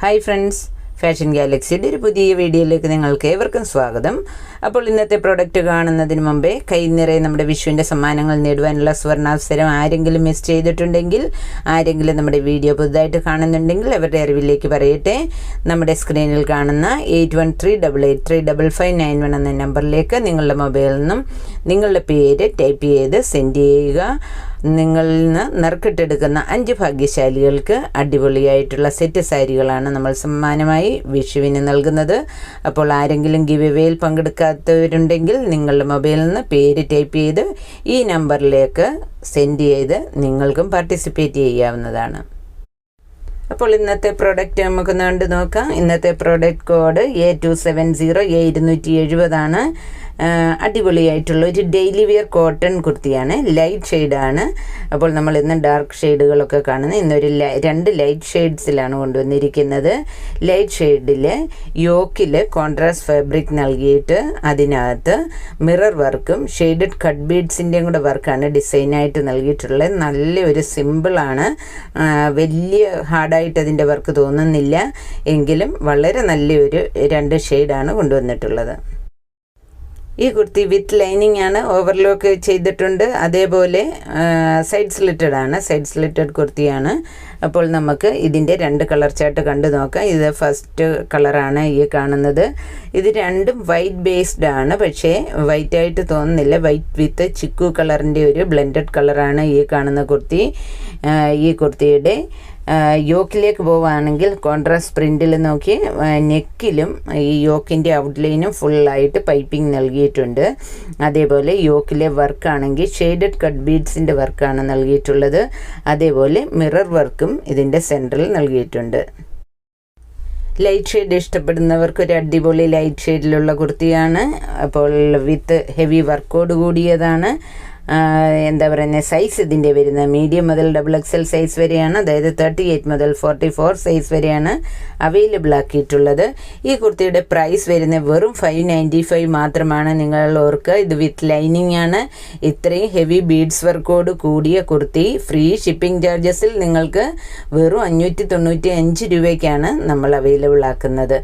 Hi friends. Fashion ഗാലക്സിയുടെ ഒരു പുതിയ വീഡിയോയിലേക്ക് നിങ്ങൾക്ക് ഏവർക്കും സ്വാഗതം. അപ്പോൾ ഇന്നത്തെ പ്രോഡക്റ്റ് കാണുന്നതിന് മുമ്പേ കൈ നിറയെ നമ്മുടെ വിഷുവിന്റെ സമ്മാനങ്ങൾ നേടുവാനുള്ള സ്വർണാവസരം ആരെങ്കിലും മിസ് ചെയ്തിട്ടുണ്ടെങ്കിൽ ആരെങ്കിലും നമ്മുടെ വീഡിയോ പുതുതായിട്ട് കാണുന്നുണ്ടെങ്കിൽ അവരുടെ അറിവിലേക്ക് പറയട്ടെ. നമ്മുടെ സ്ക്രീനിൽ കാണുന്ന eight one three double eight three double five nine one എന്ന നമ്പറിലേക്ക് നിങ്ങളുടെ മൊബൈലിൽ നിന്നും നിങ്ങളുടെ പേര് ടൈപ്പ് ചെയ്ത് സെൻഡ് ചെയ്യുക. നിങ്ങളിൽ നിന്ന് നറുക്കിട്ടെടുക്കുന്ന അഞ്ച് ഭാഗ്യശാലികൾക്ക് അടിപൊളിയായിട്ടുള്ള സെറ്റ് സാരികളാണ് നമ്മൾ സമ്മാനമായി വിഷുവിന് നൽകുന്നത്. അപ്പോൾ ആരെങ്കിലും ഗിവ് എവേയിൽ പങ്കെടുക്കാത്തവരുണ്ടെങ്കിൽ നിങ്ങളുടെ മൊബൈലിൽ നിന്ന് പേര് ടൈപ്പ് ചെയ്ത് ഈ നമ്പറിലേക്ക് സെൻഡ് ചെയ്ത് നിങ്ങൾക്കും പാർട്ടിസിപ്പേറ്റ് ചെയ്യാവുന്നതാണ്. അപ്പോൾ ഇന്നത്തെ പ്രോഡക്റ്റ് നമുക്ക് കണ്ട് നോക്കാം. ഇന്നത്തെ product code A two seven zero A ഇരുന്നൂറ്റി എഴുപതാണ് അടിപൊളിയായിട്ടുള്ള ഒരു ഡെയിലി വെയർ കോട്ടൺ കുർത്തിയാണ്. ലൈറ്റ് ഷെയ്ഡാണ് അപ്പോൾ നമ്മൾ ഇന്ന് ഡാർക്ക് ഷെയ്ഡുകളൊക്കെ കാണുന്നത് ഇന്നൊരു രണ്ട് ലൈറ്റ് ഷെയ്ഡ്സിലാണ് കൊണ്ടുവന്നിരിക്കുന്നത്. ലൈറ്റ് ഷെയ്ഡിൽ യോക്കിൽ കോൺട്രാസ്റ്റ് ഫാബ്രിക് നൽകിയിട്ട് അതിനകത്ത് മിറർ വർക്കും ഷെയ്ഡഡ് കട്ട് ബീഡ്സിന്റെയും കൂടെ വർക്കാണ് ഡിസൈനായിട്ട് നൽകിയിട്ടുള്ളത്. നല്ലൊരു സിമ്പിളാണ് വലിയ ഹാർഡായിട്ട് അതിന്റെ വർക്ക് തോന്നുന്നില്ല. എങ്കിലും വളരെ നല്ലൊരു രണ്ട് ഷെയ്ഡാണ് കൊണ്ടുവന്നിട്ടുള്ളത്. ഈ കുർത്തി വിത്ത് ലൈനിങ് ആണ് ഓവർലോക്ക് ചെയ്തിട്ടുണ്ട്. അതേപോലെ സൈഡ് സ്ലിറ്റഡ് ആണ്. സൈഡ് സ്ലിറ്റഡ് കുർത്തിയാണ്. അപ്പോൾ നമുക്ക് ഇതിന്റെ രണ്ട് കളർ ചാർട്ട് കണ്ടു നോക്കാം. ഇത് ഫസ്റ്റ് കളറാണ് ഈ കാണുന്നത്. ഇത് രണ്ടും വൈറ്റ് ബേസ്ഡ് ആണ്. പക്ഷേ വൈറ്റ് ആയിട്ട് തോന്നുന്നില്ല. വൈറ്റ് വിത്ത് ചിക്കു കളറിന്റെ ഒരു ബ്ലെൻഡഡ് കളറാണ് ഈ കാണുന്ന കുർത്തി. ഈ കുർത്തിയുടെ യോക്കിലേക്ക് പോവുകയാണെങ്കിൽ കോൺട്രാസ്റ്റ് പ്രിന്റിൽ നോക്കി നെക്കിലും ഈ യോക്കിന്റെ ഔട്ട്ലൈനും ഫുള്ളായിട്ട് പൈപ്പിംഗ് നൽകിയിട്ടുണ്ട്. അതേപോലെ യോക്കിലെ വർക്കാണെങ്കിൽ ഷെയ്ഡഡ് കട്ട് ബീഡ്സിന്റെ വർക്കാണ് നൽകിയിട്ടുള്ളത്. അതേപോലെ മിറർ വർക്കും ഇതിന്റെ സെന്ററിൽ നൽകിയിട്ടുണ്ട്. ലൈറ്റ് ഷെയ്ഡ് ഇഷ്ടപ്പെടുന്നവർക്ക് ഒരു അടിപൊളി ലൈറ്റ് ഷെയ്ഡിലുള്ള കുർത്തിയാണ്. അപ്പോൾ വിത്ത് ഹെവി വർക്കോട് കൂടിയതാണ്. എന്താ പറയുന്നത് സൈസ് ഇതിന്റെ വരുന്നത് മീഡിയം മുതൽ ഡബിൾ എക്സൽ സൈസ് വരെയാണ് അതായത് തേർട്ടി എയ്റ്റ് മുതൽ ഫോർട്ടി ഫോർ സൈസ് വരെയാണ് അവൈലബിൾ ആക്കിയിട്ടുള്ളത്. ഈ കുർത്തിയുടെ പ്രൈസ് വരുന്നത് വെറും ഫൈവ് നയന്റി ഫൈവ് മാത്രമാണ്. നിങ്ങൾ ഓർക്ക് ഇത് വിത്ത് ലൈനിങ് ആണ്. ഇത്രയും ഹെവി ബീഡ്സ് വർക്കോട് കൂടിയ കുർത്തി ഫ്രീ ഷിപ്പിംഗ് ചാർജസിൽ നിങ്ങൾക്ക് വെറും അഞ്ഞൂറ്റി തൊണ്ണൂറ്റി അഞ്ച് രൂപയ്ക്കാണ് നമ്മൾ അവൈലബിൾ ആക്കുന്നത്.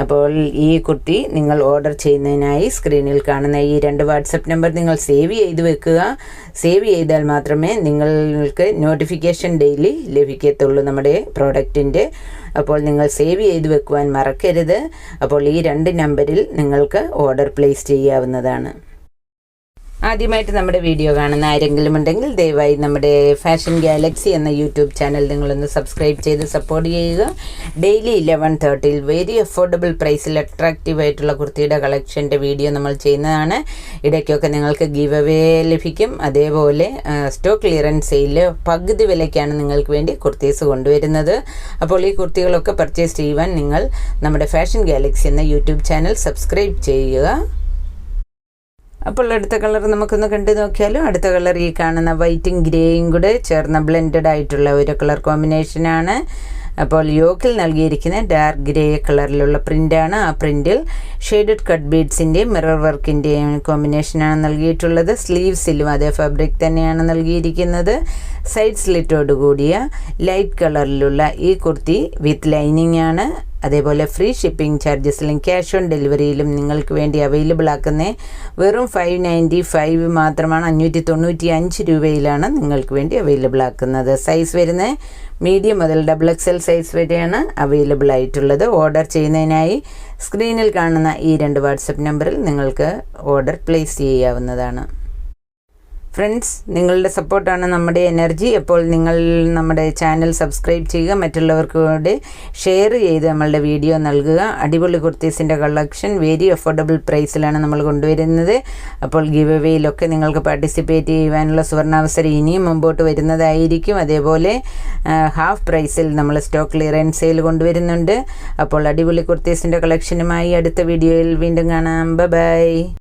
അപ്പോൾ ഈ കുർത്തി നിങ്ങൾ ഓർഡർ ചെയ്യുന്നതിനായി സ്ക്രീനിൽ കാണുന്ന ഈ രണ്ട് വാട്സപ്പ് നമ്പർ നിങ്ങൾ സേവ് ചെയ്ത് വെക്കുക. സേവ് ചെയ്താൽ മാത്രമേ നിങ്ങൾക്ക് നോട്ടിഫിക്കേഷൻ ഡെയിലി ലഭിക്കത്തുള്ളൂ നമ്മുടെ പ്രോഡക്റ്റിന്റെ അപ്പോൾ നിങ്ങൾ സേവ് ചെയ്ത് വെക്കുവാൻ മറക്കരുത്. അപ്പോൾ ഈ രണ്ട് നമ്പറിൽ നിങ്ങൾക്ക് ഓർഡർ പ്ലേസ് ചെയ്യാവുന്നതാണ്. ആദ്യമായിട്ട് നമ്മുടെ വീഡിയോ കാണുന്ന ആരെങ്കിലും ഉണ്ടെങ്കിൽ ദയവായി നമ്മുടെ ഫാഷൻ ഗാലക്സി എന്ന യൂട്യൂബ് ചാനൽ നിങ്ങളൊന്ന് സബ്സ്ക്രൈബ് ചെയ്ത് സപ്പോർട്ട് ചെയ്യുക. ഡെയിലി ഇലവൻ തേർട്ടിയിൽ വെരി അഫോർഡബിൾ പ്രൈസിൽ അട്രാക്റ്റീവ് ആയിട്ടുള്ള കുർത്തിയുടെ കളക്ഷന്റെ വീഡിയോ നമ്മൾ ചെയ്യുന്നതാണ്. ഇടയ്ക്കൊക്കെ നിങ്ങൾക്ക് ഗീവ് അവേ ലഭിക്കും. അതേപോലെ സ്റ്റോക്ക് ക്ലിയറൻസ് സെയിൽ പകുതി വിലയ്ക്കാണ് നിങ്ങൾക്ക് വേണ്ടി കുർത്തീസ് കൊണ്ടുവരുന്നത്. അപ്പോൾ ഈ കുർത്തികളൊക്കെ പർച്ചേസ് ചെയ്യുവാൻ നിങ്ങൾ നമ്മുടെ ഫാഷൻ ഗാലക്സി എന്ന യൂട്യൂബ് ചാനൽ സബ്സ്ക്രൈബ് ചെയ്യുക. അപ്പോൾ അടുത്ത കളർ നമുക്കൊന്ന് കണ്ടു നോക്കിയാലും. അടുത്ത കളർ ഈ കാണുന്ന വൈറ്റും ഗ്രേയും കൂടെ ചേർന്ന ബ്ലെൻഡഡ് ആയിട്ടുള്ള ഒരു കളർ കോമ്പിനേഷനാണ് അപ്പോൾ യോക്കിൽ നൽകിയിരിക്കുന്ന ഡാർക്ക് ഗ്രേ കളറിലുള്ള പ്രിന്റാണ് ആ പ്രിന്റിൽ ഷെയ്ഡഡ് കട്ട് ബീഡ്സിന്റെയും മിറർ വർക്കിന്റെയും കോമ്പിനേഷനാണ് നൽകിയിട്ടുള്ളത്. സ്ലീവ്സിലും അതേ ഫാബ്രിക് തന്നെയാണ് നൽകിയിരിക്കുന്നത്. സൈഡ് സ്ലിറ്റോട് കൂടിയ ലൈറ്റ് കളറിലുള്ള ഈ കുർത്തി വിത്ത് ലൈനിങ് ആണ്. അതേപോലെ ഫ്രീ ഷിപ്പിംഗ് ചാർജസിലും ക്യാഷ് ഓൺ ഡെലിവറിയിലും നിങ്ങൾക്ക് വേണ്ടി അവൈലബിൾ ആക്കുന്ന വെറും ഫൈവ് നയന്റി ഫൈവ് മാത്രമാണ് അഞ്ഞൂറ്റി തൊണ്ണൂറ്റി അഞ്ച് രൂപയിലാണ് നിങ്ങൾക്ക് വേണ്ടി അവൈലബിൾ ആക്കുന്നത്. സൈസ് വരുന്നത് മീഡിയം മുതൽ ഡബിൾ എക്സൽ സൈസ് വരെയാണ് അവൈലബിൾ ആയിട്ടുള്ളത്. ഓർഡർ ചെയ്യുന്നതിനായി സ്ക്രീനിൽ കാണുന്ന ഈ രണ്ട് വാട്സപ്പ് നമ്പറിൽ നിങ്ങൾക്ക് ഓർഡർ പ്ലേസ് ചെയ്യാവുന്നതാണ്. ഫ്രണ്ട്സ് നിങ്ങളുടെ സപ്പോർട്ടാണ് നമ്മുടെ എനർജി അപ്പോൾ നിങ്ങൾ നമ്മുടെ ചാനൽ സബ്സ്ക്രൈബ് ചെയ്യുക മറ്റുള്ളവർക്ക് കൂടെ ഷെയർ ചെയ്ത് നമ്മളുടെ വീഡിയോ നൽകുക. അടിപൊളി കുർത്തീസിന്റെ കളക്ഷൻ വെരി അഫോർഡബിൾ പ്രൈസിലാണ് നമ്മൾ കൊണ്ടുവരുന്നത്. അപ്പോൾ ഗിവ് അവേയിലൊക്കെ നിങ്ങൾക്ക് പാർട്ടിസിപ്പേറ്റ് ചെയ്യുവാനുള്ള സുവർണാവസരം ഇനിയും മുമ്പോട്ട് വരുന്നതായിരിക്കും. അതേപോലെ ഹാഫ് പ്രൈസിൽ നമ്മൾ സ്റ്റോക്ക് ക്ലിയറൻസ് സെയിൽ കൊണ്ടുവരുന്നുണ്ട്. അപ്പോൾ അടിപൊളി കുർത്തീസിന്റെ കളക്ഷനുമായി അടുത്ത വീഡിയോയിൽ വീണ്ടും കാണാം. ബൈ